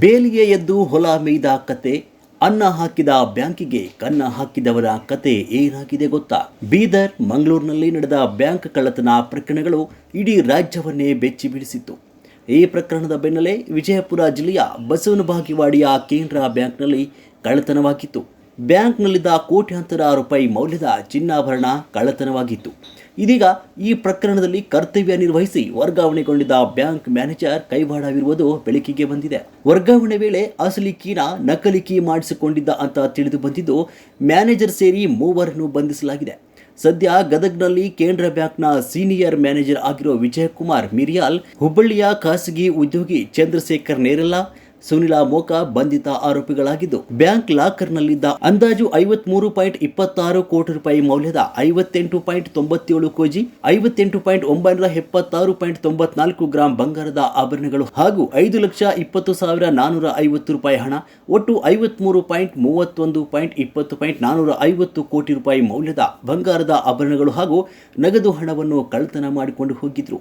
ಬೇಲಿಗೆ ಎದ್ದು ಹೊಲ ಮೇಯ್ದ ಕತೆ, ಅನ್ನ ಹಾಕಿದ ಬ್ಯಾಂಕಿಗೆ ಕನ್ನ ಹಾಕಿದವರ ಕತೆ ಏನಾಗಿದೆ ಗೊತ್ತಾ? ಬೀದರ್ ಮಂಗಳೂರಿನಲ್ಲಿ ನಡೆದ ಬ್ಯಾಂಕ್ ಕಳ್ಳತನ ಪ್ರಕರಣಗಳು ಇಡೀ ರಾಜ್ಯವನ್ನೇ ಬೆಚ್ಚಿ ಬಿಡಿಸಿತ್ತು ಈ ಪ್ರಕರಣದ ಬೆನ್ನಲ್ಲೇ ವಿಜಯಪುರ ಜಿಲ್ಲೆಯ ಬಸವನ ಬಾಗಿವಾಡಿಯ ಕೇಂದ್ರ ಬ್ಯಾಂಕ್ನಲ್ಲಿ ಕಳ್ಳತನವಾಗಿತ್ತು. ಬ್ಯಾಂಕ್ನಲ್ಲಿದ್ದ ಕೋಟ್ಯಾಂತರ ರೂಪಾಯಿ ಮೌಲ್ಯದ ಚಿನ್ನಾಭರಣ ಕಳ್ಳತನವಾಗಿತ್ತು. ಇದೀಗ ಈ ಪ್ರಕರಣದಲ್ಲಿ ಕರ್ತವ್ಯ ನಿರ್ವಹಿಸಿ ವರ್ಗಾವಣೆಗೊಂಡಿದ್ದ ಬ್ಯಾಂಕ್ ಮ್ಯಾನೇಜರ್ ಕೈವಾಡವಿರುವುದು ಬೆಳಕಿಗೆ ಬಂದಿದೆ. ವರ್ಗಾವಣೆ ವೇಳೆ ಅಸಲಿ ಕೀನ ನಕಲಿ ಕೀ ಮಾಡಿಸಿಕೊಂಡಿದ್ದ ಅಂತ ತಿಳಿದು ಬಂದಿದ್ದು ಮ್ಯಾನೇಜರ್ ಸೇರಿ ಮೂವರನ್ನು ಬಂಧಿಸಲಾಗಿದೆ. ಸದ್ಯ ಗದಗ್ನಲ್ಲಿ ಕೇಂದ್ರ ಬ್ಯಾಂಕ್ನ ಸೀನಿಯರ್ ಮ್ಯಾನೇಜರ್ ಆಗಿರೋ ವಿಜಯಕುಮಾರ್ ಮಿರಿಯಾಲ್ ಹುಬ್ಬಳ್ಳಿಯ ಖಾಸಗಿ ಉದ್ಯೋಗಿ ಚಂದ್ರಶೇಖರ್ ನೇರಲ್ಲ ಸುನಿಲ ಮೋಕಾ ಬಂಧಿತ ಆರೋಪಿಗಳಾಗಿದ್ದು, ಬ್ಯಾಂಕ್ ಲಾಕರ್ನಲ್ಲಿದ್ದ ಅಂದಾಜು ಐವತ್ಮೂರು ಪಾಯಿಂಟ್ ಇಪ್ಪತ್ತಾರು ಕೋಟಿ ರೂಪಾಯಿ ಮೌಲ್ಯದ ಐವತ್ತೆಂಟು ಪಾಯಿಂಟ್ ತೊಂಬತ್ತೇಳು ಕೋಜಿ, ಐವತ್ತೆಂಟು ಪಾಯಿಂಟ್ ಒಂಬೈನೂರ ಎಪ್ಪತ್ತಾರು ಪಾಯಿಂಟ್ ತೊಂಬತ್ನಾಲ್ಕು ಗ್ರಾಂ ಬಂಗಾರದ ಆಭರಣಗಳು ಹಾಗೂ ಐದು ಲಕ್ಷ ಇಪ್ಪತ್ತು ಸಾವಿರ ನಾನೂರ ಐವತ್ತು ರೂಪಾಯಿ ಹಣ, ಒಟ್ಟು ಐವತ್ಮೂರು ಪಾಯಿಂಟ್ ಮೂವತ್ತೊಂದು ಪಾಯಿಂಟ್ ಇಪ್ಪತ್ತು ಪಾಯಿಂಟ್ ನಾನೂರ ಐವತ್ತು ಕೋಟಿ ರೂಪಾಯಿ ಮೌಲ್ಯದ ಬಂಗಾರದ ಆಭರಣಗಳು ಹಾಗೂ ನಗದು ಹಣವನ್ನು ಕಳ್ಳತನ ಮಾಡಿಕೊಂಡು ಹೋಗಿದ್ರು.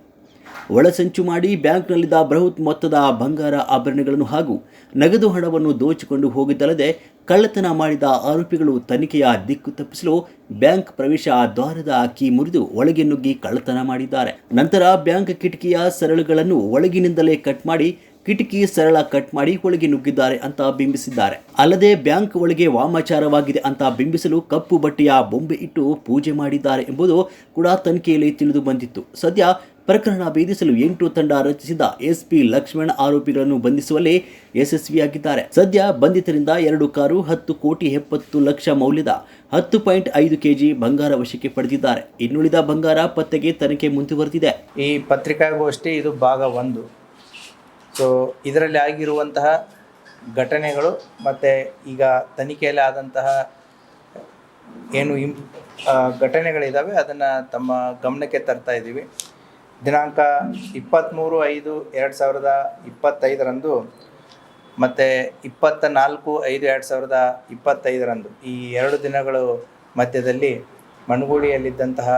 ಒಳಸಂಚು ಮಾಡಿ ಬ್ಯಾಂಕ್ನಲ್ಲಿದ್ದ ಬೃಹತ್ ಮೊತ್ತದ ಬಂಗಾರ ಆಭರಣಗಳನ್ನು ಹಾಗೂ ನಗದು ಹಣವನ್ನು ದೋಚಿಕೊಂಡು ಹೋಗಿದ್ದಲ್ಲದೆ ಕಳ್ಳತನ ಮಾಡಿದ ಆರೋಪಿಗಳು ತನಿಖೆಯ ದಿಕ್ಕು ತಪ್ಪಿಸಲು ಬ್ಯಾಂಕ್ ಪ್ರವೇಶ ದ್ವಾರದ ಕೀ ಮುರಿದು ಒಳಗೆ ನುಗ್ಗಿ ಕಳ್ಳತನ ಮಾಡಿದ್ದಾರೆ. ನಂತರ ಬ್ಯಾಂಕ್ ಕಿಟಕಿಯ ಸರಳುಗಳನ್ನು ಒಳಗಿನಿಂದಲೇ ಕಟ್ ಮಾಡಿ ಕಿಟಕಿ ಸರಳ ಕಟ್ ಮಾಡಿ ಒಳಗೆ ನುಗ್ಗಿದ್ದಾರೆ ಅಂತ ಬಿಂಬಿಸಿದ್ದಾರೆ. ಅಲ್ಲದೆ ಬ್ಯಾಂಕ್ ಒಳಗೆ ವಾಮಾಚಾರವಾಗಿದೆ ಅಂತ ಬಿಂಬಿಸಲು ಕಪ್ಪು ಬಟ್ಟೆಯ ಬೊಂಬೆ ಇಟ್ಟು ಪೂಜೆ ಮಾಡಿದ್ದಾರೆ ಎಂಬುದು ಕೂಡ ತನಿಖೆಯಲ್ಲಿ ತಿಳಿದು ಬಂದಿತ್ತು. ಸದ್ಯ ಪ್ರಕರಣ ಭೇದಿಸಲು ಎಂಟು ತಂಡ ರಚಿಸಿದ ಎಸ್ಪಿ ಲಕ್ಷ್ಮಣ್ ಆರೋಪಿಗಳನ್ನು ಬಂಧಿಸುವಲ್ಲಿ ಯಶಸ್ವಿಯಾಗಿದ್ದಾರೆ. ಸದ್ಯ ಬಂಧಿತರಿಂದ ಎರಡು ಕಾರು ಹತ್ತು ಕೋಟಿ ಎಪ್ಪತ್ತು ಲಕ್ಷ ಮೌಲ್ಯದ ಹತ್ತು ಪಾಯಿಂಟ್ ಐದು ಕೆಜಿ ಬಂಗಾರ ವಶಕ್ಕೆ ಪಡೆದಿದ್ದಾರೆ. ಇನ್ನುಳಿದ ಬಂಗಾರ ಪತ್ತೆಗೆ ತನಿಖೆ ಮುಂದುವರೆದಿದೆ. ಈ ಪತ್ರಿಕಾಗೋಷ್ಠಿ ಇದು ಭಾಗ ಒಂದು. ಸೊ ಇದರಲ್ಲಿ ಆಗಿರುವಂತಹ ಘಟನೆಗಳು ಮತ್ತು ಈಗ ತನಿಖೆಯಲ್ಲಿ ಆದಂತಹ ಏನು ಇಂ ಆ, ಘಟನೆಗಳಿದ್ದಾವೆ ಅದನ್ನು ತಮ್ಮ ಗಮನಕ್ಕೆ ತರ್ತಾ ಇದ್ದೀವಿ ದಿನಾಂಕ ಇಪ್ಪತ್ತ್ಮೂರು ಐದು ಎರಡು ಸಾವಿರದ ಇಪ್ಪತ್ತೈದರಂದು ಮತ್ತು ಇಪ್ಪತ್ತ ನಾಲ್ಕು ಐದು ಎರಡು ಸಾವಿರದ ಇಪ್ಪತ್ತೈದರಂದು. ಈ ಎರಡು ದಿನಗಳು ಮಧ್ಯದಲ್ಲಿ ಮಣಗೂಳಿಯಲ್ಲಿದ್ದಂತಹ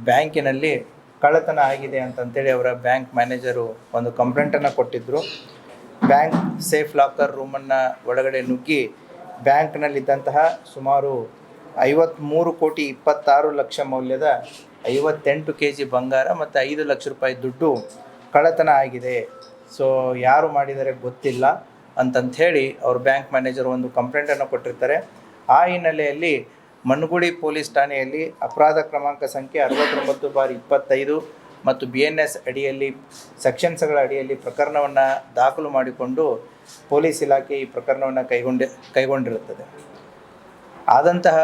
ಬ್ಯಾಂಕಿನಲ್ಲಿ ಕಳ್ಳತನ ಆಗಿದೆ ಅಂತಂತೇಳಿ ಅವರ ಬ್ಯಾಂಕ್ ಮ್ಯಾನೇಜರು ಒಂದು ಕಂಪ್ಲೇಂಟನ್ನು ಕೊಟ್ಟಿದ್ದರು ಬ್ಯಾಂಕ್ ಸೇಫ್ ಲಾಕರ್ ರೂಮನ್ನು ಒಳಗಡೆ ನುಗ್ಗಿ ಬ್ಯಾಂಕ್ನಲ್ಲಿದ್ದಂತಹ ಸುಮಾರು ಐವತ್ತ್ಮೂರು ಕೋಟಿ ಇಪ್ಪತ್ತಾರು ಲಕ್ಷ ಮೌಲ್ಯದ ಐವತ್ತೆಂಟು ಕೆ ಜಿ ಬಂಗಾರ ಮತ್ತು ಐದು ಲಕ್ಷ ರೂಪಾಯಿ ದುಡ್ಡು ಕಳ್ಳತನ ಆಗಿದೆ. ಸೊ ಯಾರು ಮಾಡಿದರೆ ಗೊತ್ತಿಲ್ಲ ಅಂತಂಥೇಳಿ ಅವ್ರ ಬ್ಯಾಂಕ್ ಮ್ಯಾನೇಜರ್ ಒಂದು ಕಂಪ್ಲೇಂಟನ್ನು ಕೊಟ್ಟಿರ್ತಾರೆ. ಆ ಹಿನ್ನೆಲೆಯಲ್ಲಿ ಮಣ್ಗುಡಿ ಪೊಲೀಸ್ ಠಾಣೆಯಲ್ಲಿ ಅಪರಾಧ ಕ್ರಮಾಂಕ ಸಂಖ್ಯೆ ಅರವತ್ತೊಂಬತ್ತು ಬಾರಿ ಇಪ್ಪತ್ತೈದು ಮತ್ತು ಬಿ ಎನ್ ಎಸ್ ಅಡಿಯಲ್ಲಿ, ಸೆಕ್ಷನ್ಸ್ಗಳ ಅಡಿಯಲ್ಲಿ ಪ್ರಕರಣವನ್ನು ದಾಖಲು ಮಾಡಿಕೊಂಡು ಪೊಲೀಸ್ ಇಲಾಖೆ ಈ ಪ್ರಕರಣವನ್ನು ಕೈಗೊಂಡಿ, ಕೈಗೊಂಡಿರುತ್ತದೆ. ಆದಂತಹ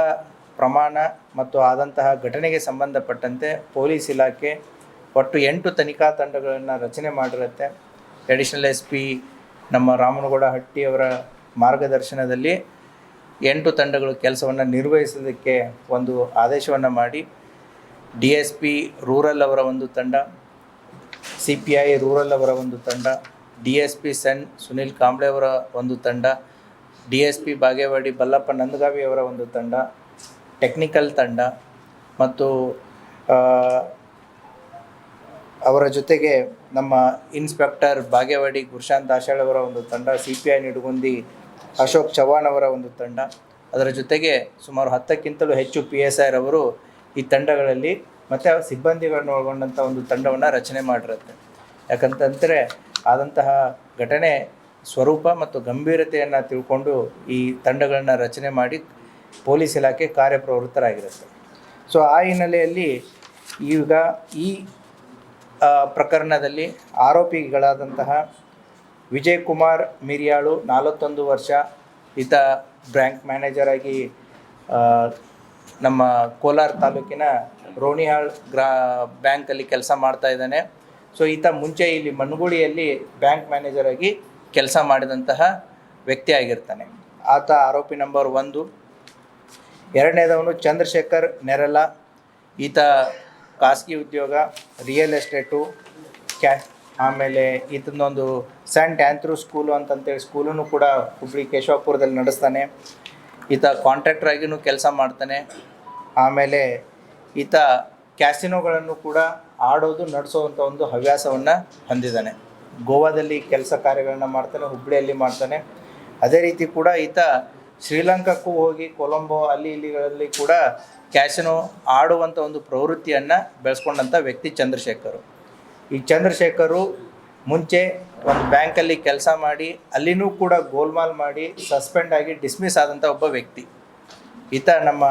ಪ್ರಮಾಣ ಮತ್ತು ಆದಂತಹ ಘಟನೆಗೆ ಸಂಬಂಧಪಟ್ಟಂತೆ ಪೊಲೀಸ್ ಇಲಾಖೆ ಒಟ್ಟು ಎಂಟು ತನಿಖಾ ತಂಡಗಳನ್ನು ರಚನೆ ಮಾಡಿರುತ್ತೆ. ಅಡಿಷನಲ್ ಎಸ್ ಪಿ ನಮ್ಮ ರಾಮನಗೌಡ ಹಟ್ಟಿಯವರ ಮಾರ್ಗದರ್ಶನದಲ್ಲಿ ಎಂಟು ತಂಡಗಳು ಕೆಲಸವನ್ನು ನಿರ್ವಹಿಸೋದಕ್ಕೆ ಒಂದು ಆದೇಶವನ್ನು ಮಾಡಿ. ಡಿ ಎಸ್ ಪಿ ರೂರಲ್ ಅವರ ಒಂದು ತಂಡ ಸಿ ಪಿ ಐ ರೂರಲ್ ಅವರ ಒಂದು ತಂಡ D S P CEN Sunil Kamble ಅವರ ಒಂದು ತಂಡ D S P Bagewadi Ballappa Nandagavi ಅವರ ಒಂದು ತಂಡ ಟೆಕ್ನಿಕಲ್ ತಂಡ ಮತ್ತು ಅವರ ಜೊತೆಗೆ ನಮ್ಮ ಇನ್ಸ್ಪೆಕ್ಟರ್ ಬಾಗೇವಾಡಿ ಗುರುಶಾಂತ್ ದಾಶಾಳ್ ಅವರ ಒಂದು ತಂಡ C P I Nidugundi Ashok Chavan ಅವರ ಒಂದು ತಂಡ. ಅದರ ಜೊತೆಗೆ ಸುಮಾರು ಹತ್ತಕ್ಕಿಂತಲೂ ಹೆಚ್ಚು ಪಿ ಎಸ್ ಐ ಅವರು ಈ ತಂಡಗಳಲ್ಲಿ ಮತ್ತು ಅವರ ಸಿಬ್ಬಂದಿಗಳನ್ನು ಒಳಗೊಂಡಂಥ ಒಂದು ತಂಡವನ್ನು ರಚನೆ ಮಾಡಿರುತ್ತೆ. ಯಾಕಂತಂದರೆ ಆದಂತಹ ಘಟನೆ ಸ್ವರೂಪ ಮತ್ತು ಗಂಭೀರತೆಯನ್ನು ತಿಳ್ಕೊಂಡು ಈ ತಂಡಗಳನ್ನು ರಚನೆ ಮಾಡಿ ಪೊಲೀಸ್ ಇಲಾಖೆ ಕಾರ್ಯಪ್ರವೃತ್ತರಾಗಿರುತ್ತೆ. ಸೊ ಆ ಹಿನ್ನೆಲೆಯಲ್ಲಿ ಈಗ ಈ ಪ್ರಕರಣದಲ್ಲಿ ಆರೋಪಿಗಳಾದಂತಹ ವಿಜಯ್ ಕುಮಾರ್ ಮಿರಿಯಾಳು ನಲವತ್ತೊಂದು ವರ್ಷ, ಈತ ಬ್ಯಾಂಕ್ ಮ್ಯಾನೇಜರ್ ಆಗಿ ನಮ್ಮ ಕೋಲಾರ ತಾಲೂಕಿನ ರೋಣಿಹಾಳ್ ಗ್ರಾ, ಬ್ಯಾಂಕಲ್ಲಿ ಕೆಲಸ ಮಾಡ್ತಾ ಇದ್ದಾನೆ. ಸೊ ಈತ ಮುಂಚೆ ಇಲ್ಲಿ ಮನ್ಗುಳಿಯಲ್ಲಿ ಬ್ಯಾಂಕ್ ಮ್ಯಾನೇಜರ್ ಆಗಿ ಕೆಲಸ ಮಾಡಿದಂತಹ ವ್ಯಕ್ತಿ ಆಗಿರ್ತಾನೆ. ಆತ ಆರೋಪಿ ನಂಬರ್ ಒಂದು. ಎರಡನೇದವನು ಚಂದ್ರಶೇಖರ್ ನೆರಲ, ಈತ ಖಾಸಗಿ ಉದ್ಯೋಗ ರಿಯಲ್ ಎಸ್ಟೇಟು ಕ್ಯಾ, ಆಮೇಲೆ ಈತನೊಂದು ಸೆಂಟ್ ಆ್ಯಂಥ್ರೂ ಸ್ಕೂಲು ಅಂತಂತೇಳಿ ಸ್ಕೂಲನ್ನು ಕೂಡ ಹುಬ್ಳಿ ಕೇಶವಪುರದಲ್ಲಿ ನಡೆಸ್ತಾನೆ. ಈತ ಕಾಂಟ್ರಾಕ್ಟರ್ ಆಗಿನೂ ಕೆಲಸ ಮಾಡ್ತಾನೆ. ಆಮೇಲೆ ಈತ ಕ್ಯಾಸಿನೋಗಳನ್ನು ಕೂಡ ಆಡೋದು ನಡೆಸೋವಂಥ ಒಂದು ಹವ್ಯಾಸವನ್ನು ಹೊಂದಿದ್ದಾನೆ. ಗೋವಾದಲ್ಲಿ ಕೆಲಸ ಕಾರ್ಯಗಳನ್ನ ಮಾಡ್ತಾನೆ ಹುಬ್ಬಳ್ಳಿಯಲ್ಲಿ ಮಾಡ್ತಾನೆ. ಅದೇ ರೀತಿ ಕೂಡ ಈತ ಶ್ರೀಲಂಕಾಕ್ಕೂ ಹೋಗಿ ಕೊಲಂಬೋ ಅಲ್ಲಿ ಇಲ್ಲಿಗಳಲ್ಲಿ ಕೂಡ ಕ್ಯಾಸಿನೋ ಆಡುವಂಥ ಒಂದು ಪ್ರವೃತ್ತಿಯನ್ನು ಬೆಳೆಸ್ಕೊಂಡಂಥ ವ್ಯಕ್ತಿ ಚಂದ್ರಶೇಖರ್. ಈ ಚಂದ್ರಶೇಖರು ಮುಂಚೆ ಒಂದು ಬ್ಯಾಂಕಲ್ಲಿ ಕೆಲಸ ಮಾಡಿ, ಅಲ್ಲಿನೂ ಕೂಡ ಗೋಲ್ಮಾಲ್ ಮಾಡಿ ಸಸ್ಪೆಂಡ್ ಆಗಿ ಡಿಸ್ಮಿಸ್ ಆದಂಥ ಒಬ್ಬ ವ್ಯಕ್ತಿ. ಈತ ನಮ್ಮ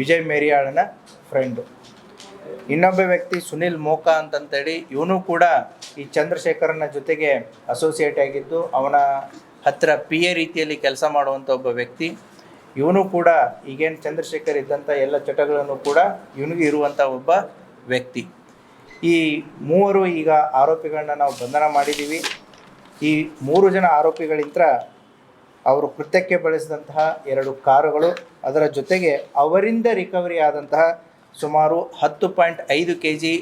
ವಿಜಯ್ ಮೇರಿಯಾಳನ ಫ್ರೆಂಡು ಇನ್ನೊಬ್ಬ ವ್ಯಕ್ತಿ ಸುನಿಲ್ ಮೋಕಾ ಅಂತಂತೇಳಿ, ಇವನು ಕೂಡ ಈ ಚಂದ್ರಶೇಖರನ ಜೊತೆಗೆ ಅಸೋಸಿಯೇಟ್ ಆಗಿದ್ದು, ಅವನ ಹತ್ತಿರ ಪಿ ಎ ರೀತಿಯಲ್ಲಿ ಕೆಲಸ ಮಾಡುವಂಥ ಒಬ್ಬ ವ್ಯಕ್ತಿ, ಇವನು ಕೂಡ ಈಗೇನು ಚಂದ್ರಶೇಖರ್ ಇದ್ದಂಥ ಎಲ್ಲ ಚಟಗಳನ್ನು ಕೂಡ ಇವನಿಗೆ ಇರುವಂಥ ಒಬ್ಬ ವ್ಯಕ್ತಿ. ಈ ಮೂವರು ಈಗ ಆರೋಪಿಗಳನ್ನ ನಾವು ಬಂಧನ ಮಾಡಿದ್ದೀವಿ ಈ ಮೂರು ಜನ ಆರೋಪಿಗಳಿಂದ ಅವರು ಕೃತ್ಯಕ್ಕೆ ಬಳಸಿದಂತಹ ಎರಡು ಕಾರುಗಳು, ಅದರ ಜೊತೆಗೆ ಅವರಿಂದ ರಿಕವರಿ ಆದಂತಹ ಸುಮಾರು ಹತ್ತು ಪಾಯಿಂಟ್ ಐದು ಕೆ ಜಿ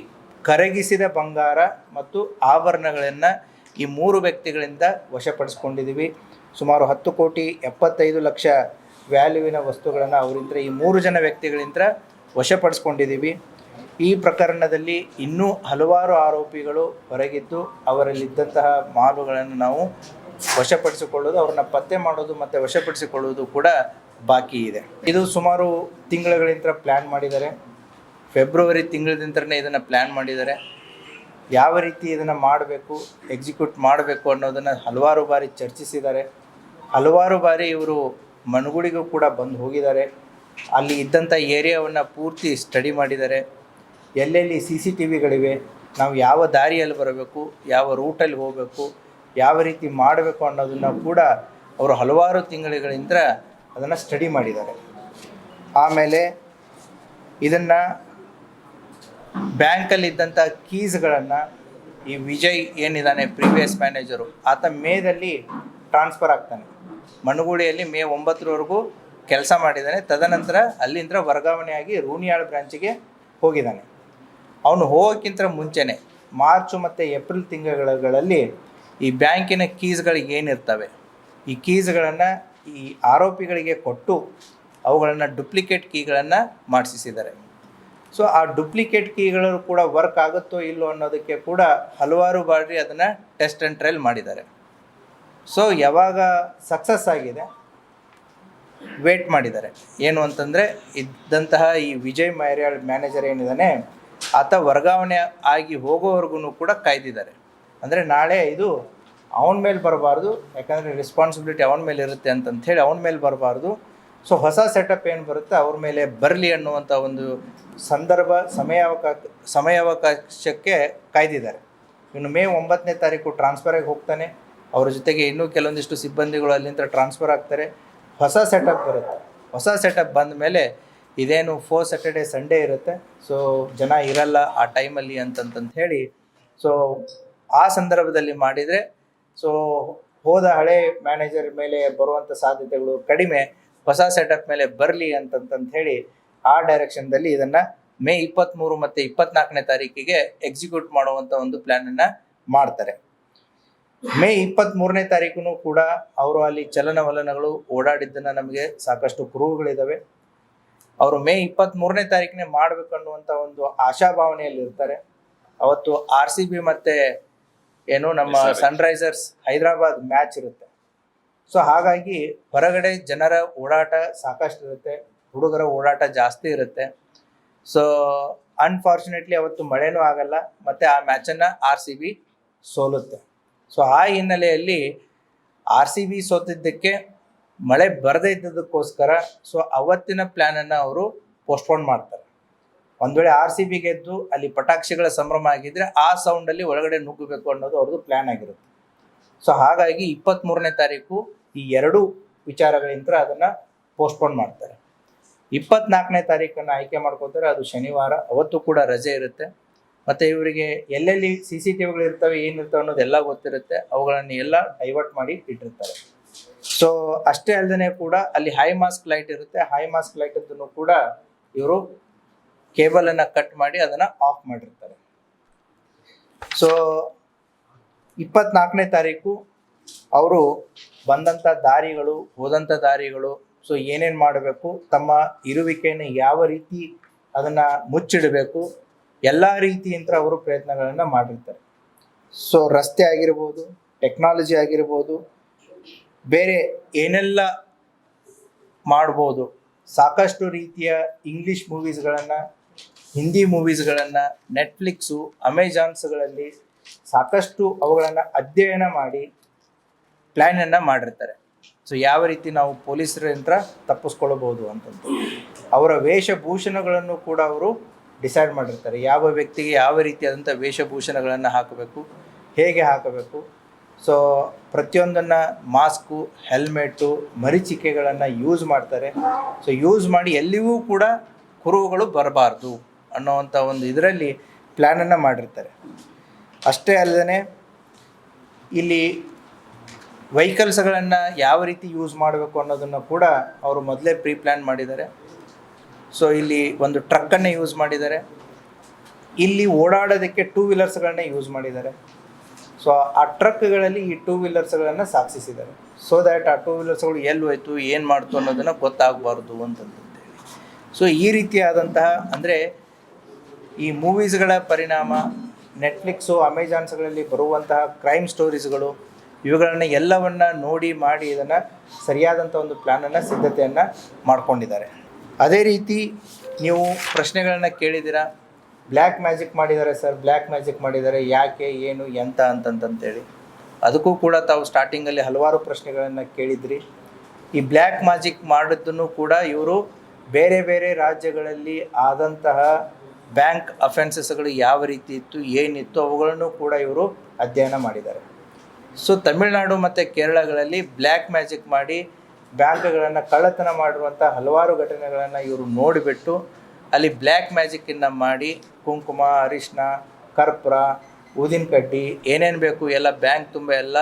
ಕರಗಿಸಿದ ಬಂಗಾರ ಮತ್ತು ಆಭರಣಗಳನ್ನು ಈ ಮೂರು ವ್ಯಕ್ತಿಗಳಿಂದ ವಶಪಡಿಸ್ಕೊಂಡಿದ್ದೀವಿ. ಸುಮಾರು ಹತ್ತು ಕೋಟಿ ಎಪ್ಪತ್ತೈದು ಲಕ್ಷ ವ್ಯಾಲ್ಯೂವಿನ ವಸ್ತುಗಳನ್ನು ಅವರಿಂದ ಈ ಮೂರು ಜನ ವ್ಯಕ್ತಿಗಳಿಂದ ವಶಪಡಿಸ್ಕೊಂಡಿದ್ದೀವಿ. ಈ ಪ್ರಕರಣದಲ್ಲಿ ಇನ್ನೂ ಹಲವಾರು ಆರೋಪಿಗಳು ಹೊರಗಿದ್ದು ಅವರಲ್ಲಿದ್ದಂತಹ ಮಾಲುಗಳನ್ನು ನಾವು ವಶಪಡಿಸಿಕೊಳ್ಳೋದು, ಅವ್ರನ್ನ ಪತ್ತೆ ಮಾಡೋದು ಮತ್ತು ವಶಪಡಿಸಿಕೊಳ್ಳುವುದು ಕೂಡ ಬಾಕಿ ಇದೆ. ಇದು ಸುಮಾರು ತಿಂಗಳುಗಳಿಂದ ಪ್ಲ್ಯಾನ್ ಮಾಡಿದ್ದಾರೆ. ಫೆಬ್ರವರಿ ತಿಂಗಳಿಂದನೇ ಇದನ್ನು ಪ್ಲ್ಯಾನ್ ಮಾಡಿದ್ದಾರೆ. ಯಾವ ರೀತಿ ಇದನ್ನು ಮಾಡಬೇಕು ಎಕ್ಸಿಕ್ಯೂಟ್ ಮಾಡಬೇಕು ಅನ್ನೋದನ್ನು ಹಲವಾರು ಬಾರಿ ಚರ್ಚಿಸಿದ್ದಾರೆ. ಹಲವಾರು ಬಾರಿ ಇವರು ಮನುಗುಡಿಗೂ ಕೂಡ ಬಂದು ಹೋಗಿದ್ದಾರೆ. ಅಲ್ಲಿ ಇದ್ದಂಥ ಏರಿಯಾವನ್ನು ಪೂರ್ತಿ ಸ್ಟಡಿ ಮಾಡಿದ್ದಾರೆ. ಎಲ್ಲೆಲ್ಲಿ ಸಿ ಸಿ ಟಿ ವಿಗಳಿವೆ ನಾವು ಯಾವ ದಾರಿಯಲ್ಲಿ ಬರಬೇಕು, ಯಾವ ರೂಟಲ್ಲಿ ಹೋಗಬೇಕು, ಯಾವ ರೀತಿ ಮಾಡಬೇಕು ಅನ್ನೋದನ್ನು ಕೂಡ ಅವರು ಹಲವಾರು ತಿಂಗಳುಗಳಿಂದ ಅದನ್ನು ಸ್ಟಡಿ ಮಾಡಿದ್ದಾರೆ. ಆಮೇಲೆ ಇದನ್ನು ಬ್ಯಾಂಕಲ್ಲಿದ್ದಂಥ ಕೀಸ್ಗಳನ್ನು ಈ ವಿಜಯ್ ಏನಿದ್ದಾನೆ, ಪ್ರೀವಿಯಸ್ ಮ್ಯಾನೇಜರು, ಆತ ಮೇದಲ್ಲಿ ಟ್ರಾನ್ಸ್ಫರ್ ಆಗ್ತಾನೆ. ಮಣ್ಣುಗುಡಿಯಲ್ಲಿ ಮೇ ಒಂಬತ್ತರವರೆಗೂ ಕೆಲಸ ಮಾಡಿದ್ದಾನೆ. ತದನಂತರ ಅಲ್ಲಿಂದ ವರ್ಗಾವಣೆಯಾಗಿ ರೂನಿಯಾಳ್ ಬ್ರಾಂಚಿಗೆ ಹೋಗಿದ್ದಾನೆ. ಅವನು ಹೋಗೋಕ್ಕಿಂತ ಮುಂಚೆನೆ ಮಾರ್ಚು ಮತ್ತು ಏಪ್ರಿಲ್ ತಿಂಗಳುಗಳಲ್ಲಿ ಈ ಬ್ಯಾಂಕಿನ ಕೀಸ್ಗಳಿಗೆ ಏನಿರ್ತವೆ, ಈ ಕೀಸ್ಗಳನ್ನು ಈ ಆರೋಪಿಗಳಿಗೆ ಕೊಟ್ಟು ಅವುಗಳನ್ನು ಡುಪ್ಲಿಕೇಟ್ ಕೀಗಳನ್ನು ಮಾಡಿಸಿದ್ದಾರೆ ಸೊ ಆ ಡುಪ್ಲಿಕೇಟ್ ಕೀಗಳು ಕೂಡ ವರ್ಕ್ ಆಗುತ್ತೋ ಇಲ್ಲೋ ಅನ್ನೋದಕ್ಕೆ ಕೂಡ ಹಲವಾರು ಬಾರಿ ಅದನ್ನು ಟೆಸ್ಟ್ ಆ್ಯಂಡ್ ಟ್ರಯಲ್ ಮಾಡಿದ್ದಾರೆ. ಸೊ ಯಾವಾಗ ಸಕ್ಸಸ್ ಆಗಿದೆ? ವೇಟ್ ಮಾಡಿದ್ದಾರೆ. ಏನು ಅಂತಂದರೆ, ಇದ್ದಂತಹ ಈ ವಿಜಯ್ ಮೈರ್ಯಾಳ್ ಮ್ಯಾನೇಜರ್ ಏನಿದ್ದಾನೆ ಆತ ವರ್ಗಾವಣೆ ಆಗಿ ಹೋಗೋವರೆಗೂ ಕೂಡ ಕಾಯ್ದಿದ್ದಾರೆ. ಅಂದರೆ ನಾಳೆ ಇದು ಅವನ ಮೇಲೆ ಬರಬಾರ್ದು, ಯಾಕಂದರೆ ರೆಸ್ಪಾನ್ಸಿಬಿಲಿಟಿ ಅವನ ಮೇಲೆ ಇರುತ್ತೆ ಅಂತಂಥೇಳಿ ಅವನ ಮೇಲೆ ಬರಬಾರ್ದು. ಸೊ ಹೊಸ ಸೆಟಪ್ ಏನು ಬರುತ್ತೆ? ಅವ್ರ ಮೇಲೆ ಬರಲಿ ಅನ್ನುವಂಥ ಒಂದು ಸಂದರ್ಭ ಸಮಯಾವಕಾಶ ಸಮಯಾವಕಾಶಕ್ಕೆ ಕಾಯ್ದಿದ್ದಾರೆ. ಇನ್ನು ಮೇ ಒಂಬತ್ತನೇ ತಾರೀಕು ಟ್ರಾನ್ಸ್ಫರಾಗಿ ಹೋಗ್ತಾನೆ. ಅವ್ರ ಜೊತೆಗೆ ಇನ್ನೂ ಕೆಲವೊಂದಿಷ್ಟು ಸಿಬ್ಬಂದಿಗಳು ಅಲ್ಲಿಂದ ಟ್ರಾನ್ಸ್ಫರ್ ಆಗ್ತಾರೆ. ಹೊಸ ಸೆಟಪ್ ಬರುತ್ತೆ. ಹೊಸ ಸೆಟಪ್ ಬಂದ ಮೇಲೆ ಇದೇನು ಫೋರ್ ಸ್ಯಾಟರ್ಡೆ ಸಂಡೇ ಇರುತ್ತೆ. ಸೊ ಜನ ಇರಲ್ಲ ಆ ಟೈಮಲ್ಲಿ ಅಂತಂತಂತ ಹೇಳಿ ಸೊ ಆ ಸಂದರ್ಭದಲ್ಲಿ ಮಾಡಿದರೆ ಸೊ ಹೋದ ಹಳೆ ಮ್ಯಾನೇಜರ್ ಮೇಲೆ ಬರುವಂಥ ಸಾಧ್ಯತೆಗಳು ಕಡಿಮೆ. ಹೊಸ ಸೆಟಪ್ ಮೇಲೆ ಬರಲಿ ಅಂತಂತಂತ ಹೇಳಿ ಆ ಡೈರೆಕ್ಷನ್ದಲ್ಲಿ ಇದನ್ನು ಮೇ ಇಪ್ಪತ್ತ್ಮೂರು ಮತ್ತು ಇಪ್ಪತ್ನಾಲ್ಕನೇ ತಾರೀಕಿಗೆ ಎಕ್ಸಿಕ್ಯೂಟ್ ಮಾಡುವಂಥ ಒಂದು ಪ್ಲ್ಯಾನನ್ನು ಮಾಡ್ತಾರೆ. ಮೇ ಇಪ್ಪತ್ತ್ಮೂರನೇ ತಾರೀಕು ಕೂಡ ಅವರು ಅಲ್ಲಿ ಚಲನವಲನಗಳು ಓಡಾಡಿದ್ದನ್ನು ನಮಗೆ ಸಾಕಷ್ಟು ಕುರುಹುಗಳಿದ್ದಾವೆ ಅವರು ಮೇ ಇಪ್ಪತ್ತ್ಮೂರನೇ ತಾರೀಕಿನೇ ಮಾಡಬೇಕು ಅನ್ನುವಂಥ ಒಂದು ಆಶಾಭಾವನೆಯಲ್ಲಿ ಇರ್ತಾರೆ ಅವತ್ತು ಆರ್ ಸಿ ಬಿ ಮತ್ತು ಏನು ನಮ್ಮ ಸನ್ರೈಸರ್ಸ್ ಹೈದರಾಬಾದ್ ಮ್ಯಾಚ್ ಇರುತ್ತೆ. ಸೊ ಹಾಗಾಗಿ ಹೊರಗಡೆ ಜನರ ಓಡಾಟ ಸಾಕಷ್ಟು ಇರುತ್ತೆ. ಹುಡುಗರ ಓಡಾಟ ಜಾಸ್ತಿ ಇರುತ್ತೆ. ಸೊ ಅನ್ಫಾರ್ಚುನೇಟ್ಲಿ ಅವತ್ತು ಮಳೆನೂ ಆಗಲ್ಲ. ಮತ್ತು ಆ ಮ್ಯಾಚನ್ನು ಆರ್ ಸಿ ಬಿ ಸೋಲುತ್ತೆ. ಸೊ ಆ ಹಿನ್ನೆಲೆಯಲ್ಲಿ ಆರ್ ಸಿ ಬಿ ಸೋತಿದ್ದಕ್ಕೆ ಮಳೆ ಬರದೇ ಇದ್ದದಕ್ಕೋಸ್ಕರ ಸೊ ಅವತ್ತಿನ ಪ್ಲ್ಯಾನನ್ನು ಅವರು ಪೋಸ್ಟ್ಪೋನ್ ಮಾಡ್ತಾರೆ. ಒಂದು ವೇಳೆ ಆರ್ ಸಿ ಬಿ ಗೆದ್ದು ಅಲ್ಲಿ ಪಟಾಕ್ಷಿಗಳ ಸಂಭ್ರಮ ಆಗಿದ್ರೆ ಆ ಸೌಂಡಲ್ಲಿ ಒಳಗಡೆ ನುಗ್ಗಬೇಕು ಅನ್ನೋದು ಅವ್ರದ್ದು ಪ್ಲ್ಯಾನ್ ಆಗಿರುತ್ತೆ. ಸೊ ಹಾಗಾಗಿ ಇಪ್ಪತ್ತ್ಮೂರನೇ ತಾರೀಕು ಈ ಎರಡು ವಿಚಾರಗಳಿಂದ ಅದನ್ನು ಪೋಸ್ಟ್ಪೋನ್ ಮಾಡ್ತಾರೆ. ಇಪ್ಪತ್ನಾಲ್ಕನೇ ತಾರೀಕನ್ನು ಆಯ್ಕೆ ಮಾಡ್ಕೋತಾರೆ, ಅದು ಶನಿವಾರ. ಅವತ್ತು ಕೂಡ ರಜೆ ಇರುತ್ತೆ. ಮತ್ತು ಇವರಿಗೆ ಎಲ್ಲೆಲ್ಲಿ ಸಿ ಸಿ ಟಿ ವಿಗಳು ಇರ್ತವೆ ಏನಿರ್ತವೆ ಅನ್ನೋದೆಲ್ಲ ಗೊತ್ತಿರುತ್ತೆ. ಅವುಗಳನ್ನು ಎಲ್ಲ ಡೈವರ್ಟ್ ಮಾಡಿ ಇಟ್ಟಿರ್ತಾರೆ. ಸೊ ಅಷ್ಟೇ ಅಲ್ಲದೆ ಕೂಡ ಅಲ್ಲಿ ಹೈ ಮಾಸ್ಕ್ ಲೈಟ್ ಇರುತ್ತೆ. ಹೈ ಮಾಸ್ಕ್ ಲೈಟ್ ಅದನ್ನು ಕೂಡ ಇವರು ಕೇಬಲನ್ನು ಕಟ್ ಮಾಡಿ ಅದನ್ನು ಆಫ್ ಮಾಡಿರ್ತಾರೆ. ಸೊ ಇಪ್ಪತ್ನಾಲ್ಕನೇ ತಾರೀಕು ಅವರು ಬಂದಂಥ ದಾರಿಗಳು ಹೋದಂಥ ದಾರಿಗಳು, ಸೊ ಏನೇನು ಮಾಡಬೇಕು, ತಮ್ಮ ಇರುವಿಕೆಯನ್ನು ಯಾವ ರೀತಿ ಅದನ್ನು ಮುಚ್ಚಿಡಬೇಕು, ಎಲ್ಲ ರೀತಿಯಿಂದ ಅವರು ಪ್ರಯತ್ನಗಳನ್ನು ಮಾಡಿರ್ತಾರೆ. ಸೊ ರಸ್ತೆ ಆಗಿರ್ಬೋದು, ಟೆಕ್ನಾಲಜಿ ಆಗಿರ್ಬೋದು, ಬೇರೆ ಏನೆಲ್ಲ ಮಾಡ್ಬೋದು, ಸಾಕಷ್ಟು ರೀತಿಯ ಇಂಗ್ಲೀಷ್ ಮೂವೀಸ್ಗಳನ್ನು ಹಿಂದಿ ಮೂವೀಸ್ಗಳನ್ನು ನೆಟ್ಫ್ಲಿಕ್ಸು ಅಮೆಜಾನ್ಸ್ಗಳಲ್ಲಿ ಸಾಕಷ್ಟು ಅವುಗಳನ್ನು ಅಧ್ಯಯನ ಮಾಡಿ ಪ್ಲ್ಯಾನನ್ನು ಮಾಡಿರ್ತಾರೆ. ಸೊ ಯಾವ ರೀತಿ ನಾವು ಪೊಲೀಸರ ಯಂತ್ರ ತಪ್ಪಿಸ್ಕೊಳ್ಬೋದು ಅಂತಂದು ಅವರ ವೇಷಭೂಷಣಗಳನ್ನು ಕೂಡ ಅವರು ಡಿಸೈಡ್ ಮಾಡಿರ್ತಾರೆ. ಯಾವ ವ್ಯಕ್ತಿಗೆ ಯಾವ ರೀತಿಯಾದಂಥ ವೇಷಭೂಷಣಗಳನ್ನು ಹಾಕಬೇಕು, ಹೇಗೆ ಹಾಕಬೇಕು. ಸೊ ಪ್ರತಿಯೊಂದನ್ನು ಮಾಸ್ಕು ಹೆಲ್ಮೆಟ್ಟು ಮರಿಚಿಕೆಗಳನ್ನು ಯೂಸ್ ಮಾಡ್ತಾರೆ. ಸೊ ಯೂಸ್ ಮಾಡಿ ಎಲ್ಲಿಗೂ ಕೂಡ ಕುರುಹುಗಳು ಬರಬಾರ್ದು ಅನ್ನೋವಂಥ ಒಂದು ಇದರಲ್ಲಿ ಪ್ಲ್ಯಾನನ್ನು ಮಾಡಿರ್ತಾರೆ. ಅಷ್ಟೇ ಅಲ್ಲದೆ ಇಲ್ಲಿ ವೆಹಿಕಲ್ಸ್ಗಳನ್ನು ಯಾವ ರೀತಿ ಯೂಸ್ ಮಾಡಬೇಕು ಅನ್ನೋದನ್ನು ಕೂಡ ಅವರು ಮೊದಲೇ ಪ್ರೀ ಪ್ಲ್ಯಾನ್ ಮಾಡಿದ್ದಾರೆ. ಸೊ ಇಲ್ಲಿ ಒಂದು ಟ್ರಕ್ಕನ್ನು ಯೂಸ್ ಮಾಡಿದ್ದಾರೆ. ಇಲ್ಲಿ ಓಡಾಡೋದಕ್ಕೆ ಟೂ ವೀಲರ್ಸ್ಗಳನ್ನೇ ಯೂಸ್ ಮಾಡಿದ್ದಾರೆ. ಸೊ ಆ ಟ್ರಕ್ಗಳಲ್ಲಿ ಈ ಟೂ ವೀಲರ್ಸ್ಗಳನ್ನು ಸಾಕ್ಷಿಸಿದ್ದಾರೆ ಸೊ ದ್ಯಾಟ್ ಆ ಟೂ ವೀಲರ್ಸ್ಗಳು ಎಲ್ಲಿ ಹೋಯ್ತು, ಏನು ಮಾಡ್ತು ಅನ್ನೋದನ್ನು ಗೊತ್ತಾಗಬಾರ್ದು ಅಂತಂತೇಳಿ ಸೊ ಈ ರೀತಿಯಾದಂತಹ, ಅಂದರೆ ಈ ಮೂವೀಸ್ಗಳ ಪರಿಣಾಮ ನೆಟ್ಫ್ಲಿಕ್ಸು ಅಮೆಜಾನ್ಸ್ಗಳಲ್ಲಿ ಬರುವಂತಹ ಕ್ರೈಮ್ ಸ್ಟೋರೀಸ್ಗಳು ಇವುಗಳನ್ನು ಎಲ್ಲವನ್ನ ನೋಡಿ ಮಾಡಿ ಇದನ್ನು ಸರಿಯಾದಂಥ ಒಂದು ಪ್ಲ್ಯಾನನ್ನು ಸಿದ್ಧತೆಯನ್ನು ಮಾಡ್ಕೊಂಡಿದ್ದಾರೆ. ಅದೇ ರೀತಿ ನೀವು ಪ್ರಶ್ನೆಗಳನ್ನ ಕೇಳಿದ್ದೀರಾ? ಬ್ಲ್ಯಾಕ್ ಮ್ಯಾಜಿಕ್ ಮಾಡಿದ್ದಾರೆ ಸರ್ ಬ್ಲ್ಯಾಕ್ ಮ್ಯಾಜಿಕ್ ಮಾಡಿದ್ದಾರೆ. ಯಾಕೆ, ಏನು, ಎಂತ ಅಂತಂತಂತೇಳಿ. ಅದಕ್ಕೂ ಕೂಡ ತಾವು ಸ್ಟಾರ್ಟಿಂಗಲ್ಲಿ ಹಲವಾರು ಪ್ರಶ್ನೆಗಳನ್ನು ಕೇಳಿದ್ರಿ. ಈ ಬ್ಲ್ಯಾಕ್ ಮ್ಯಾಜಿಕ್ ಮಾಡಿದ್ದನ್ನು ಕೂಡ ಇವರು ಬೇರೆ ಬೇರೆ ರಾಜ್ಯಗಳಲ್ಲಿ ಆದಂತಹ ಬ್ಯಾಂಕ್ ಅಫೆನ್ಸಸ್ಗಳು ಯಾವ ರೀತಿ ಇತ್ತು, ಏನಿತ್ತು ಅವುಗಳನ್ನು ಕೂಡ ಇವರು ಅಧ್ಯಯನ ಮಾಡಿದ್ದಾರೆ. ಸೊ ತಮಿಳುನಾಡು ಮತ್ತು ಕೇರಳಗಳಲ್ಲಿ ಬ್ಲ್ಯಾಕ್ ಮ್ಯಾಜಿಕ್ ಮಾಡಿ ಬ್ಯಾಂಕ್ಗಳನ್ನು ಕಳ್ಳತನ ಮಾಡಿರುವಂಥ ಹಲವಾರು ಘಟನೆಗಳನ್ನು ಇವರು ನೋಡಿಬಿಟ್ಟು ಅಲ್ಲಿ ಬ್ಲ್ಯಾಕ್ ಮ್ಯಾಜಿಕ್ಕನ್ನು ಮಾಡಿ ಕುಂಕುಮ ಅರಿಶಿನ ಕರ್ಪೂರ, ಊದಿನ ಕಡ್ಡಿ, ಏನೇನು ಬೇಕು ಎಲ್ಲ ಬ್ಯಾಂಕ್ ತುಂಬ ಎಲ್ಲ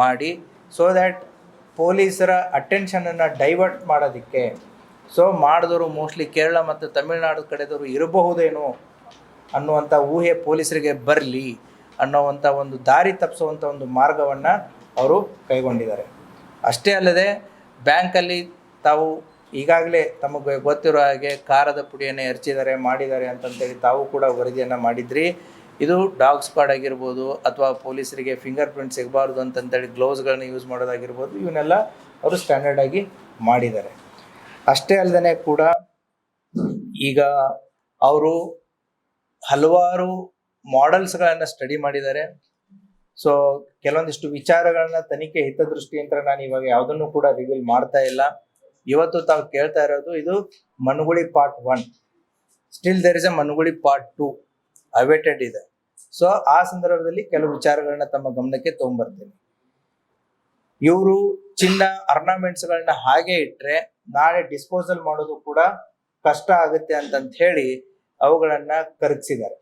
ಮಾಡಿ ಸೊ ದ್ಯಾಟ್ ಪೊಲೀಸರ ಅಟೆನ್ಷನನ್ನು ಡೈವರ್ಟ್ ಮಾಡೋದಕ್ಕೆ ಸೊ ಮಾಡಿದವರು ಮೋಸ್ಟ್ಲಿ ಕೇರಳ ಮತ್ತು ತಮಿಳುನಾಡು ಕಡೆದವರು ಇರಬಹುದೇನೋ ಅನ್ನುವಂಥ ಊಹೆ ಪೊಲೀಸರಿಗೆ ಬರಲಿ ಅನ್ನೋವಂಥ ಒಂದು ದಾರಿ ತಪ್ಪಿಸುವಂಥ ಒಂದು ಮಾರ್ಗವನ್ನು ಅವರು ಕೈಗೊಂಡಿದ್ದಾರೆ. ಅಷ್ಟೇ ಅಲ್ಲದೆ ಬ್ಯಾಂಕಲ್ಲಿ ತಾವು ಈಗಾಗಲೇ ತಮಗೆ ಗೊತ್ತಿರೋ ಹಾಗೆ ಖಾರದ ಪುಡಿಯನ್ನು ಎರಚಿದ್ದಾರೆ, ಮಾಡಿದ್ದಾರೆ ಅಂತಂತೇಳಿ ತಾವು ಕೂಡ ವರದಿಯನ್ನು ಮಾಡಿದ್ರಿ. ಇದು ಡಾಗ್ ಸ್ಪಾಡ್ ಆಗಿರ್ಬೋದು ಅಥವಾ ಪೊಲೀಸರಿಗೆ ಫಿಂಗರ್ ಪ್ರಿಂಟ್ ಸಿಗಬಾರ್ದು ಅಂತಂತೇಳಿ ಗ್ಲೌಸ್ಗಳನ್ನ ಯೂಸ್ ಮಾಡೋದಾಗಿರ್ಬೋದು, ಇವನ್ನೆಲ್ಲ ಅವರು ಸ್ಟ್ಯಾಂಡರ್ಡಾಗಿ ಮಾಡಿದ್ದಾರೆ. ಅಷ್ಟೇ ಅಲ್ಲದೆ ಕೂಡ ಈಗ ಅವರು ಹಲವಾರು ಮಾಡೆಲ್ಸ್ಗಳನ್ನು ಸ್ಟಡಿ ಮಾಡಿದ್ದಾರೆ. ಸೊ ಕೆಲವೊಂದಿಷ್ಟು ವಿಚಾರಗಳನ್ನ ತನಿಖೆ ಹಿತದೃಷ್ಟಿಯಿಂದ ನಾನು ಇವಾಗ ಯಾವುದನ್ನು ಕೂಡ ರಿವೀಲ್ ಮಾಡ್ತಾ ಇಲ್ಲ. ಇವತ್ತು ತಾವು ಕೇಳ್ತಾ ಇರೋದು ಇದು Manuguli part one still there is a Manuguli part two awaited ಇದೆ. ಸೊ ಆ ಸಂದರ್ಭದಲ್ಲಿ ಕೆಲವು ವಿಚಾರಗಳನ್ನ ತಮ್ಮ ಗಮನಕ್ಕೆ ತಗೊಂಡ್ಬರ್ತೀನಿ ಇವರು ಚಿನ್ನ ಅರ್ನಾಮೆಂಟ್ಸ್ಗಳನ್ನ ಹಾಗೆ ಇಟ್ರೆ ನಾಳೆ ಡಿಸ್ಪೋಸಲ್ ಮಾಡೋದು ಕೂಡ ಕಷ್ಟ ಆಗುತ್ತೆ ಅಂತಂತ ಹೇಳಿ ಅವುಗಳನ್ನ ಕರಗಿಸಿದ್ದಾರೆ.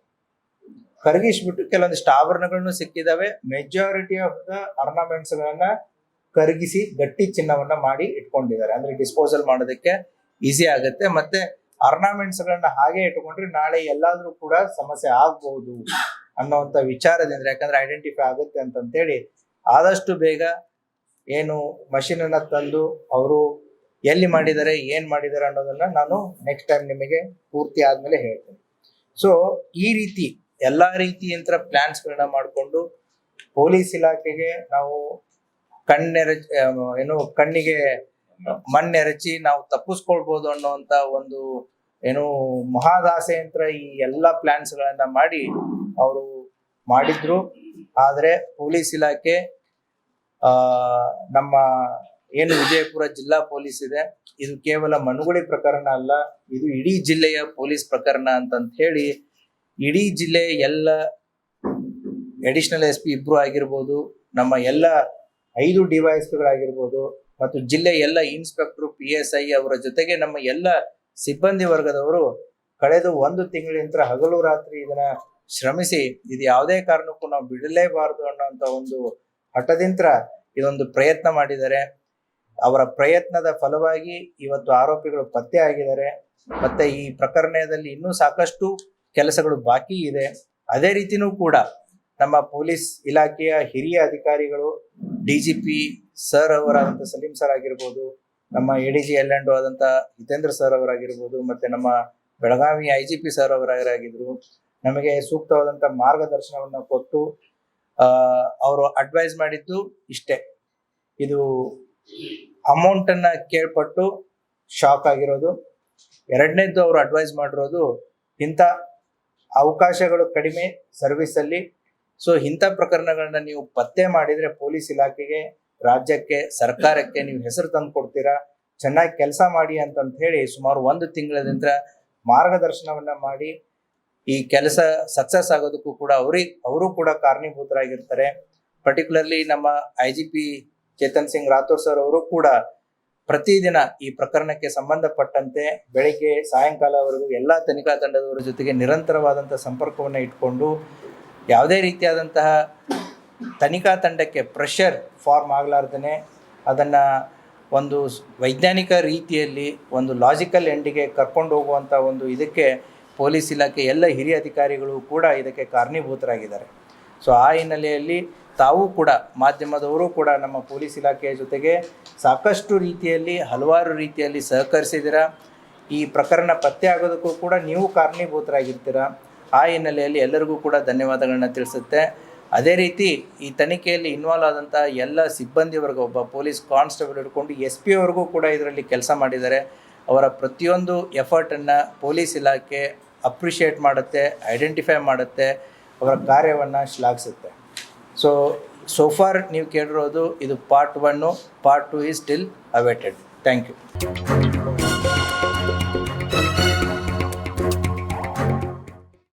ಕರಗಿಸ್ಬಿಟ್ಟು ಕೆಲವೊಂದಿಷ್ಟು ಆಭರಣಗಳನ್ನು ಸಿಕ್ಕಿದಾವೆ. ಮೆಜಾರಿಟಿ ಆಫ್ ದ ಅರ್ನಾಮೆಂಟ್ಸ್ ಗಳನ್ನ ಕರಗಿಸಿ ಗಟ್ಟಿ ಚಿನ್ನವನ್ನ ಮಾಡಿ ಇಟ್ಕೊಂಡಿದ್ದಾರೆ. ಅಂದ್ರೆ ಡಿಸ್ಪೋಸಲ್ ಮಾಡೋದಕ್ಕೆ ಈಸಿ ಆಗುತ್ತೆ. ಮತ್ತೆ ಅರ್ನಾಮೆಂಟ್ಸ್ ಗಳನ್ನ ಹಾಗೆ ಇಟ್ಕೊಂಡ್ರೆ ನಾಳೆ ಎಲ್ಲಾದ್ರೂ ಕೂಡ ಸಮಸ್ಯೆ ಆಗ್ಬಹುದು ಅನ್ನೋಂಥ ವಿಚಾರದಿಂದ, ಯಾಕಂದ್ರೆ ಐಡೆಂಟಿಫೈ ಆಗುತ್ತೆ ಅಂತಂತೇಳಿ ಆದಷ್ಟು ಬೇಗ ಏನು ಮಷೀನ್ ಅನ್ನ ತಂದು ಅವರು ಎಲ್ಲಿ ಮಾಡಿದ್ದಾರೆ, ಏನ್ ಮಾಡಿದ್ದಾರೆ ಅನ್ನೋದನ್ನ ನಾನು ನೆಕ್ಸ್ಟ್ ಟೈಮ್ ನಿಮಗೆ ಪೂರ್ತಿ ಆದ್ಮೇಲೆ ಹೇಳ್ತೇನೆ. ಸೊ ಈ ರೀತಿ ಎಲ್ಲಾ ರೀತಿಯಂತ ಪ್ಲಾನ್ಸ್ ಗಳನ್ನ ಮಾಡಿಕೊಂಡು ಪೊಲೀಸ್ ಇಲಾಖೆಗೆ ನಾವು ಕಣ್ಣೆರ ಏನು ಕಣ್ಣಿಗೆ ಮಣ್ಣೆರಚಿ ನಾವು ತಪ್ಪಿಸ್ಕೊಳ್ಬೋದು ಅನ್ನುವಂತ ಒಂದು ಏನು ಮಹಾದಾಸೆಯಂತ್ರ ಈ ಎಲ್ಲಾ ಪ್ಲಾನ್ಸ್ ಗಳನ್ನ ಮಾಡಿ ಅವರು ಮಾಡಿದ್ರು. ಆದರೆ ಪೊಲೀಸ್ ಇಲಾಖೆ ನಮ್ಮ ಏನು ವಿಜಯಪುರ ಜಿಲ್ಲಾ ಪೊಲೀಸ್ ಇದೆ, ಇದು ಕೇವಲ ಮನುಗುಳಿ ಪ್ರಕರಣ ಅಲ್ಲ, ಇದು ಇಡೀ ಜಿಲ್ಲೆಯ ಪೊಲೀಸ್ ಪ್ರಕರಣ ಅಂತಂತ ಹೇಳಿ, ಇಡೀ ಜಿಲ್ಲೆ ಎಲ್ಲ ಅಡಿಷನಲ್ ಎಸ್ ಪಿ ಇಬ್ರು ಆಗಿರ್ಬೋದು, ನಮ್ಮ ಎಲ್ಲ ಐದು ಡಿವೈಎಸ್ಪಿಗಳಾಗಿರ್ಬೋದು ಮತ್ತು ಜಿಲ್ಲೆ ಎಲ್ಲ ಇನ್ಸ್ಪೆಕ್ಟರ್ ಪಿ ಎಸ್ ಐ ಅವರ ಜೊತೆಗೆ ನಮ್ಮ ಎಲ್ಲ ಸಿಬ್ಬಂದಿ ವರ್ಗದವರು ಕಳೆದ ಒಂದು ತಿಂಗಳಿಂದ ಹಗಲು ರಾತ್ರಿ ಇದನ್ನ ಶ್ರಮಿಸಿ, ಇದು ಯಾವುದೇ ಕಾರಣಕ್ಕೂ ನಾವು ಬಿಡಲೇಬಾರದು ಅನ್ನೋಂಥ ಒಂದು ಹಠದಿಂತ್ರ ಇದೊಂದು ಪ್ರಯತ್ನ ಮಾಡಿದ್ದಾರೆ. ಅವರ ಪ್ರಯತ್ನದ ಫಲವಾಗಿ ಇವತ್ತು ಆರೋಪಿಗಳು ಪತ್ತೆ ಆಗಿದ್ದಾರೆ. ಮತ್ತೆ ಈ ಪ್ರಕರಣದಲ್ಲಿ ಇನ್ನೂ ಸಾಕಷ್ಟು ಕೆಲಸಗಳು ಬಾಕಿ ಇದೆ. ಅದೇ ರೀತಿನೂ ಕೂಡ ನಮ್ಮ ಪೊಲೀಸ್ ಇಲಾಖೆಯ ಹಿರಿಯ ಅಧಿಕಾರಿಗಳು ಡಿ ಜಿ ಪಿ ಸರ್ ಅವರಾದಂಥ ಸಲೀಂ ಸರ್ ಆಗಿರ್ಬೋದು, ನಮ್ಮ ಎ ಡಿ ಜಿ ಎಲ್ ಆದಂಥ ಹಿತೇಂದ್ರ ಸರ್ ಅವರಾಗಿರ್ಬೋದು, ಮತ್ತೆ ನಮ್ಮ Belagavi I G P sir ಅವರಾಗಿದ್ರು ನಮಗೆ ಸೂಕ್ತವಾದಂಥ ಮಾರ್ಗದರ್ಶನವನ್ನು ಕೊಟ್ಟು ಅವರು ಅಡ್ವೈಸ್ ಮಾಡಿದ್ದು ಇಷ್ಟೇ. ಇದು ಅಮೌಂಟನ್ನು ಕೇಳ್ಪಟ್ಟು ಶಾಕ್ ಆಗಿರೋದು. ಎರಡನೇದ್ದು ಅವರು ಅಡ್ವೈಸ್ ಮಾಡಿರೋದು ಇಂಥ ಅವಕಾಶಗಳು ಕಡಿಮೆ ಸರ್ವಿಸಲ್ಲಿ ಸೊ ಇಂಥ ಪ್ರಕರಣಗಳನ್ನ ನೀವು ಪತ್ತೆ ಮಾಡಿದರೆ ಪೊಲೀಸ್ ಇಲಾಖೆಗೆ, ರಾಜ್ಯಕ್ಕೆ, ಸರ್ಕಾರಕ್ಕೆ ನೀವು ಹೆಸರು ತಂದು ಕೊಡ್ತೀರಾ? ಚೆನ್ನಾಗಿ ಕೆಲಸ ಮಾಡಿ ಅಂತಂತ ಹೇಳಿ ಸುಮಾರು ಒಂದು ತಿಂಗಳಿಂದ ಮಾರ್ಗದರ್ಶನವನ್ನ ಮಾಡಿ ಈ ಕೆಲಸ ಸಕ್ಸಸ್ ಆಗೋದಕ್ಕೂ ಕೂಡ ಅವ್ರಿಗೆ, ಅವರು ಕೂಡ ಕಾರಣೀಭೂತರಾಗಿರ್ತಾರೆ. ಪರ್ಟಿಕ್ಯುಲರ್ಲಿ ನಮ್ಮ I G P Chetan Singh Rathore sir ಅವರು ಕೂಡ ಪ್ರತಿದಿನ ಈ ಪ್ರಕರಣಕ್ಕೆ ಸಂಬಂಧಪಟ್ಟಂತೆ ಬೆಳಿಗ್ಗೆ ಸಾಯಂಕಾಲವರೆಗೂ ಎಲ್ಲ ತನಿಖಾ ತಂಡದವರ ಜೊತೆಗೆ ನಿರಂತರವಾದಂಥ ಸಂಪರ್ಕವನ್ನು ಇಟ್ಕೊಂಡು ಯಾವುದೇ ರೀತಿಯಾದಂತಹ ತನಿಖಾ ತಂಡಕ್ಕೆ ಪ್ರೆಷರ್ ಫಾರ್ಮ್ ಆಗಲಾರ್ದೇ ಅದನ್ನು ಒಂದು ವೈಜ್ಞಾನಿಕ ರೀತಿಯಲ್ಲಿ ಒಂದು ಲಾಜಿಕಲ್ ಎಂಡಿಗೆ ಕರ್ಕೊಂಡು ಹೋಗುವಂಥ ಒಂದು ಇದಕ್ಕೆ ಪೊಲೀಸ್ ಇಲಾಖೆ ಎಲ್ಲ ಹಿರಿಯ ಅಧಿಕಾರಿಗಳು ಕೂಡ ಇದಕ್ಕೆ ಕಾರಣೀಭೂತರಾಗಿದ್ದಾರೆ. ಸೊ ಆ ಹಿನ್ನೆಲೆಯಲ್ಲಿ ತಾವು ಕೂಡ, ಮಾಧ್ಯಮದವರು ಕೂಡ ನಮ್ಮ ಪೊಲೀಸ್ ಇಲಾಖೆಯ ಜೊತೆಗೆ ಸಾಕಷ್ಟು ರೀತಿಯಲ್ಲಿ, ಹಲವಾರು ರೀತಿಯಲ್ಲಿ ಸಹಕರಿಸಿದ್ದೀರಾ? ಈ ಪ್ರಕರಣ ಪತ್ತೆ ಆಗೋದಕ್ಕೂ ಕೂಡ ನೀವು ಕಾರಣೀಭೂತರಾಗಿರ್ತೀರ? ಆ ಹಿನ್ನೆಲೆಯಲ್ಲಿ ಎಲ್ಲರಿಗೂ ಕೂಡ ಧನ್ಯವಾದಗಳನ್ನ ತಿಳಿಸುತ್ತೆ. ಅದೇ ರೀತಿ ಈ ತನಿಖೆಯಲ್ಲಿ ಇನ್ವಾಲ್ವ್ ಆದಂಥ ಎಲ್ಲ ಸಿಬ್ಬಂದಿವರೆಗೂ, ಒಬ್ಬ ಪೊಲೀಸ್ ಕಾನ್ಸ್ಟೇಬಲ್ ಹಿಡ್ಕೊಂಡು ಎಸ್ ಪಿ ಅವ್ರಿಗೂ ಕೂಡ ಇದರಲ್ಲಿ ಕೆಲಸ ಮಾಡಿದ್ದಾರೆ. ಅವರ ಪ್ರತಿಯೊಂದು ಎಫರ್ಟನ್ನು ಪೊಲೀಸ್ ಇಲಾಖೆ ಅಪ್ರಿಷಿಯೇಟ್ ಮಾಡುತ್ತೆ, ಐಡೆಂಟಿಫೈ ಮಾಡುತ್ತೆ, ಅವರ ಕಾರ್ಯವನ್ನು ಶ್ಲಾಘಿಸುತ್ತೆ. ಸೊ ಸೋಫಾರ್ ನೀವು ಕೇಳಿರೋದು ಇದು part one part two is still awaited thank you